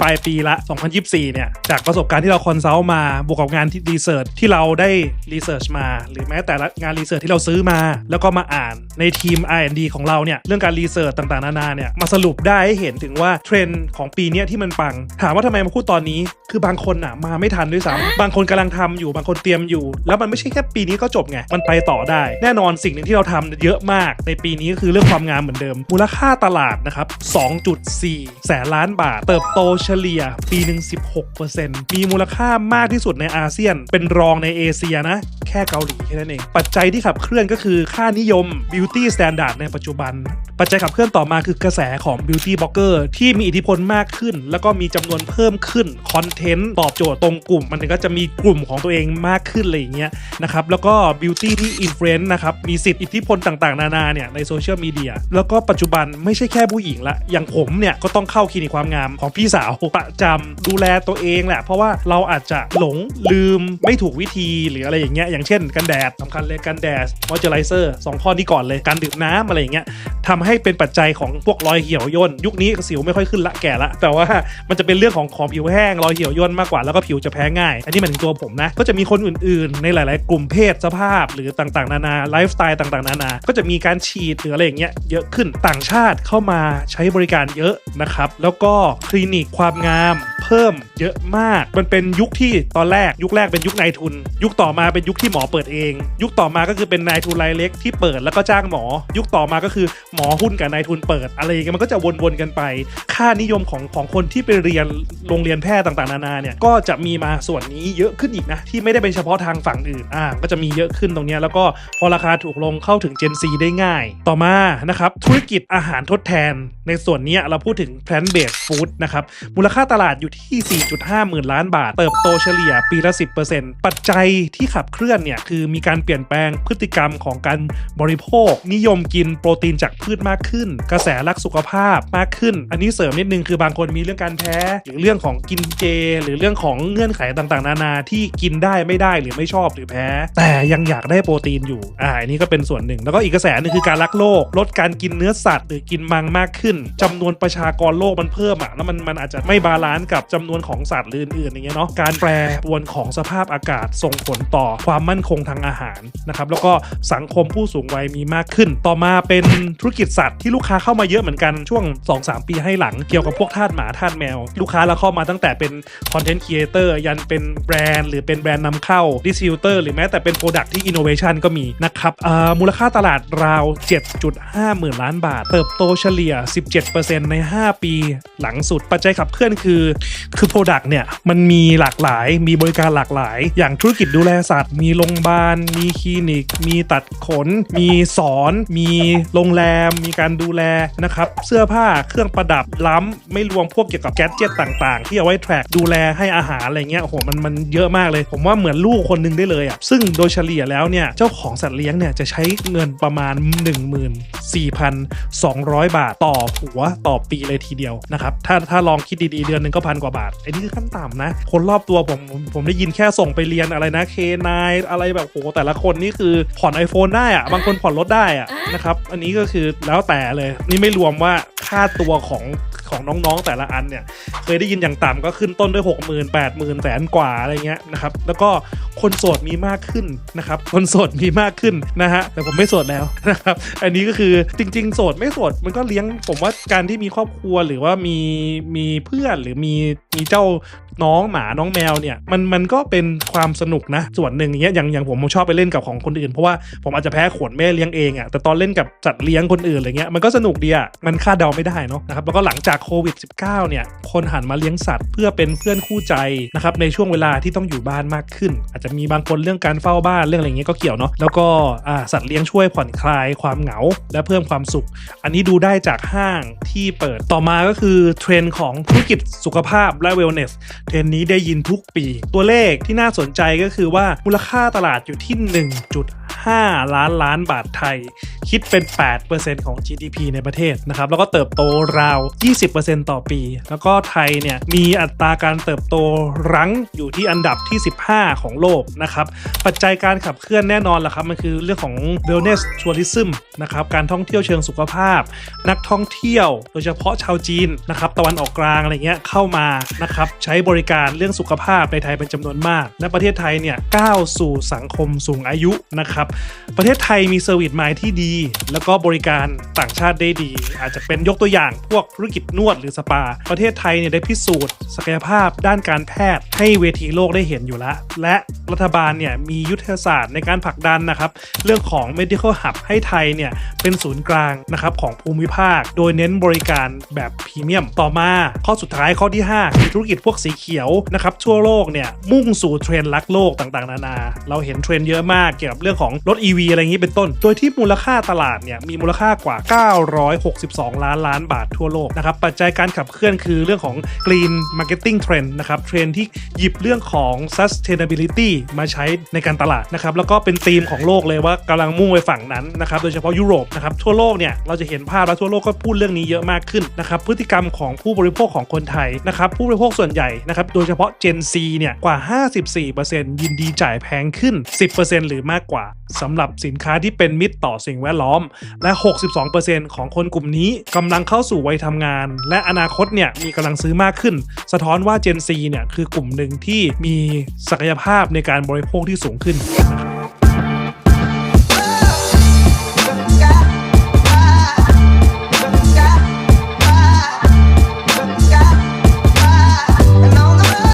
ปลายปีละ 2024 เนี่ย จากประสบการณ์ที่เราคอนซัลท์มา บวกกับงานที่รีเสิร์ชที่เราได้รีเสิร์ชมา หรือแม้แต่ละงานรีเสิร์ชที่เราซื้อมา แล้วก็มาอ่านในทีม R&D ของเราเนี่ย เรื่องการรีเสิร์ชต่างๆ นานาเนี่ย มาสรุปได้ให้เห็นถึงว่าเทรนด์ของปีเนี้ยที่มันปัง ถามว่าทำไมมาพูดตอนนี้ คือบางคนอะมาไม่ทันด้วยซ้ำบางคนกำลังทำอยู่ บางคนเตรียมอยู่ แล้วมันไม่ใช่แค่ปีนี้ก็จบไง มันไปต่อได้ แน่นอนสิ่งหนึ่งที่เราทำเยอะมาก ในปีนี้ก็คือเรื่องความงามเหมือนเดิม มูลค่าตลาดนะครับ 2.4 แสนล้านบาท เติบโตเฉลี่ยปีหนึ่ง16%มีมูลค่ามากที่สุดในอาเซียน เป็นรองในเอเชียนะ แค่เกาหลีแค่นั้นเอง ปัจจัยที่ขับเคลื่อนก็คือค่านิยม beauty standard ในปัจจุบัน ปัจจัยขับเคลื่อนต่อมาคือกระแสของ beauty blogger ที่มีอิทธิพลมากขึ้น แล้วก็มีจำนวนเพิ่มขึ้น คอนเทนต์ตอบโจทย์ตรงกลุ่ม มันก็จะมีกลุ่มของตัวเองมากขึ้นอะไรอย่างเงี้ยนะครับ แล้วก็ beauty ที่ influence นะครับ มีสิทธิอิทธิพลต่างๆ นานาเนี่ยในโซเชียลมีเดีย แล้วก็ปัจจุบันไม่ใช่แค่ผู้หญิงละ อย่างผมเนี่ยก็ต้องเข้าคลินิกความงามของพี่สาวประจำดูแลตัวเองแหละ เพราะว่าเราอาจจะหลงลืมไม่ถูกวิธีหรืออะไรอย่างเงี้ยอย่างเช่นกันแดดสำคัญเลยกันแดด moisturizer สองข้อนี้ก่อนเลยการดื่มน้ำอะไรอย่างเงี้ยทำให้เป็นปัจจัยของพวกรอยเหี่ยวย่นยุคนี้สิวไม่ค่อยขึ้นละแก่ละ แต่ว่ามันจะเป็นเรื่องของของผิวแห้งรอยเหี่ยวย่นมากกว่าแล้วก็ผิวจะแพ้ง่าย อันนี้หมายถึงตัวผมนะ ก็จะมีคนอื่นๆ ในหลาย ๆ กลุ่มเพศสภาพหรือต่างๆ นานาไลฟ์สไตล์ต่างๆ นานา ก็จะมีการฉีดหรืออะไรอย่างเงี้ยเยอะขึ้นต่างชาติเข้ามาใช้บริการเยอะนะครับแล้วก็คลินิกความงามเพิ่มเยอะมาก มันเป็นยุคที่ตอนแรกยุคแรกเป็นยุคนายทุน ยุคต่อมาเป็นยุคที่หมอเปิดเอง ยุคต่อมาก็คือเป็นนายทุนรายเล็กที่เปิดแล้วก็จ้างหมอ ยุคต่อมาก็คือหมอหุ้นกับนายทุนเปิด อะไรอย่างเงี้ยมันก็จะวนๆกันไป ค่านิยมของของคนที่ไปเรียนโรงเรียนแพทย์ต่างๆ นานาเนี่ยก็จะมีมาส่วนนี้เยอะขึ้นอีกนะที่ไม่ได้เป็นเฉพาะทางฝั่งอื่นอ่าก็จะมีเยอะขึ้นตรงเนี้ยแล้วก็พอราคาถูกลงเข้าถึง Gen Z ได้ง่าย ต่อมานะครับธุรกิจอาหารทดแทน ในส่วนนี้เราพูดถึง plant based food นะครับมูลค่าตลาดอยูู่่ที่ 4.5 หมื่นล้านบาท เติบโตเฉลี่ยปีละ 10%ปัจจัยที่ขับเคลื่อนเนี่ยคือมีการเปลี่ยนแปลงพฤติกรรมของการบริโภค นิยมกินโปรตีนจากพืชมากขึ้น กระแสรักสุขภาพมากขึ้น อันนี้เสริมนิดนึงคือบางคนมีเรื่องการแพ้หรือเรื่องของกินเจ หรือเรื่องของเงื่อนไขต่างๆ นานาที่กินได้ไม่ได้หรือไม่ชอบหรือแพ้ แต่ยังอยากได้โปรตีนอยู่อ่าอันนี้ก็เป็นส่วนหนึ่ง แล้วก็อีกกระแสหนึงคือการรักโลก ลดการกินเนื้อสัตว์ หรือกินมังมากขึ้นจำนวนประชากรโลกมันเพิ่มอะแล้วมันมันอาจจะไม่บาลานซ์กับจำนวนของสัตว์หรืออื่นๆอย่างเงี้ยเนาะการแปรปรวนของสภาพอากาศส่งผลต่อความมั่นคงทางอาหารนะครับแล้วก็สังคมผู้สูงวัยมีมากขึ้น ต่อมาเป็นธุรกิจสัตว์ที่ลูกค้าเข้ามาเยอะเหมือนกันช่วง 2-3 ปีให้หลังเกี่ยวกับพวกทาสหมาทาสแมว ลูกค้าเราเข้ามาตั้งแต่เป็นคอนเทนต์ครีเอเตอร์ยันเป็นแบรนด์หรือเป็นแบรนด์นำเข้าดิสติวเตอร์หรือแม้แต่เป็นโปรดักที่อินโนเวชันก็มีนะครับมูลค่าตลาดราว 7.5 หมื่นล้านบาท เติบโตเฉลี่ย 17%ใน 5 ปี หลังสุดปัจจัยขับเคลื่อนคือคือโปรดักเนี่ยมันมีหลากหลายมีบริการหลากหลาย อย่างธุรกิจดูแลสัตว์ มีโรงพยาบาล มีคลินิก มีตัดขน มีสอน มีโรงแรม มีการดูแลนะครับเสื้อผ้าเครื่องประดับล้ำไม่รวมพวกเกี่ยวกับแกดเจิตต่างๆ ที่เอาไว้แทร็กดูแลให้อาหารอะไรเงี้ยโอ้โหมันมันเยอะมากเลย ผมว่าเหมือนลูกคนหนึงได้เลยอะซึ่งโดยเฉลี่ยแล้วเนี่ยเจ้าของสัตว์เลี้ยงเนี่ยจะใช้เงินประมาณ 14,200 บาทต่อหัวต่อปีเลยทีเดียวนะครับถ้าถ้าลองคิดดีๆเดือนหนึ่งก็พันกว่าบาทไอ้นี่คือขั้นต่ำนะ คนรอบตัวผมผมผมได้ยินแค่ส่งไปเรียนอะไรนะเคนายอะไรแบบโหแต่ละคนนี่คือผ่อน iPhone ได้อะบางคนผ่อนรถได้อะนะครับ อันนี้ก็คือแล้วแต่เลย นี่ไม่รวมว่าค่าตัวของของน้องๆแต่ละอันเนี่ย เคยได้ยินอย่างต่ำก็ขึ้นต้นด้วย 6 0 0 0 0 8 0 0 0 0แสนกว่าอะไรเงี้ยนะครับ แล้วก็คนโสดมีมากขึ้นนะครับ คนโสดมีมากขึ้นนะฮะ แต่ผมไม่โสดแล้วนะครับ อันนี้ก็คือจริง ๆ โสดไม่โสดมันก็เลี้ยงผมว่าการที่มีครอบครัวหรือว่ามีมีเพื่อนหรือมีมีเจ้าน้องหมาน้องแมวเนี่ยมันมันก็เป็นความสนุกนะ ส่วนหนึ่งอย่างเงี้ยอย่างอย่างผมผมชอบไปเล่นกับของคนอื่น เพราะว่าผมอาจจะแพ้ขนแม่เลี้ยงเองอะ่ะแต่ตอนเล่นกับสัตว์เลี้ยงคนอื่นอะไรเงี้ยมันก็สนุกดีอะ่ะมันคาดเดาไม่ได้เนาะนะครับแล้วก็หลังจากโควิด -19 เนี่ย คนหันมาเลี้ยงสัตว์เพื่อเป็นเพื่อนคู่ใจนะครับในช่วงเวลาที่ต้องอยู่บ้านมากขึ้น อาจจะมีบางคนเรื่องการเฝ้าบ้านเรื่องอะไรเงี้ยก็เกี่ยวเนาะแล้วก็สัตว์เลี้ยงช่วยผ่อนคลายความเหงา และเพิ่มความสุข อันนี้ดูได้จากห้างที่เปิดต่อมาก็คือเทรนด์ของธุรกิจสุขภาพและเวลเนสเทรนด์นี้ได้ยินทุกปี ตัวเลขที่น่าสนใจก็คือว่ามูลค่าตลาดอยู่ที่ 1.5 5 ล้านล้านบาทไทย คิดเป็น 8%ของ GDP ในประเทศนะครับ แล้วก็เติบโตราว 20%ต่อปี แล้วก็ไทยเนี่ยมีอัตราการเติบโตรั้งอยู่ที่อันดับที่ 15 ของโลกนะครับปัจจัยการขับเคลื่อนแน่นอนละครับมันคือเรื่องของ wellness tourism นะครับการท่องเที่ยวเชิงสุขภาพ นักท่องเที่ยว โดยเฉพาะชาวจีนนะครับตะวันออกกลางอะไรเงี้ยเข้ามานะครับใช้บริการเรื่องสุขภาพในไทยเป็นจำนวนมาก และประเทศไทยเนี่ยก้าวสู่สังคมสูงอายุนะครับประเทศไทยมีเซอร์วิสไมล์ที่ดี แล้วก็บริการต่างชาติได้ดี อาจจะเป็นยกตัวอย่างพวกธุรกิจนวดหรือสปา ประเทศไทยเนี่ยได้พิสูจน์ ศักยภาพด้านการแพทย์ให้เวทีโลกได้เห็นอยู่แล้วและรัฐบาลเนี่ยมียุทธศาสตร์ในการผลักดันนะครับเรื่องของ medical hub ให้ไทยเนี่ยเป็นศูนย์กลางนะครับของภูมิภาค โดยเน้นบริการแบบพรีเมียมต่อมา ข้อสุดท้ายข้อที่5คือธุรกิจพวกสีเขียวนะครับทั่วโลกเนี่ยมุ่งสู่เทรนด์รักโลกต่างๆ นานา เราเห็นเทรนด์เยอะมากเกี่ยวกับเรื่องของรถ EV อะไรอย่างนี้เป็นต้น โดยที่มูลค่าตลาดเนี่ยมีมูลค่ากว่า 962 ล้านล้านบาททั่วโลกนะครับ ปัจจัยการขับเคลื่อนคือเรื่องของ Green Marketing Trend นะครับ เทรนที่หยิบเรื่องของ Sustainability มาใช้ในการตลาดนะครับ แล้วก็เป็นธีมของโลกเลยว่ากำลังมุ่งไปฝั่งนั้นนะครับ โดยเฉพาะยุโรปนะครับ ทั่วโลกเนี่ยเราจะเห็นภาพแล้วทั่วโลกก็พูดเรื่องนี้เยอะมากขึ้นนะครับ พฤติกรรมของผู้บริโภคของคนไทยนะครับ ผู้บริโภคส่วนใหญ่นะครับ โดยเฉพาะ Gen Z เนี่ย กว่า 54%ยินดีจ่ายแพงขึ้น 10%หรือมากกว่าสำหรับสินค้าที่เป็นมิตรต่อสิ่งแวดล้อม และ 62%ของคนกลุ่มนี้กำลังเข้าสู่วัยทำงาน และอนาคตเนี่ยมีกำลังซื้อมากขึ้น สะท้อนว่า Gen Z เนี่ยคือกลุ่มหนึ่งที่มีศักยภาพในการบริโภคที่สูงขึ้นนะครับ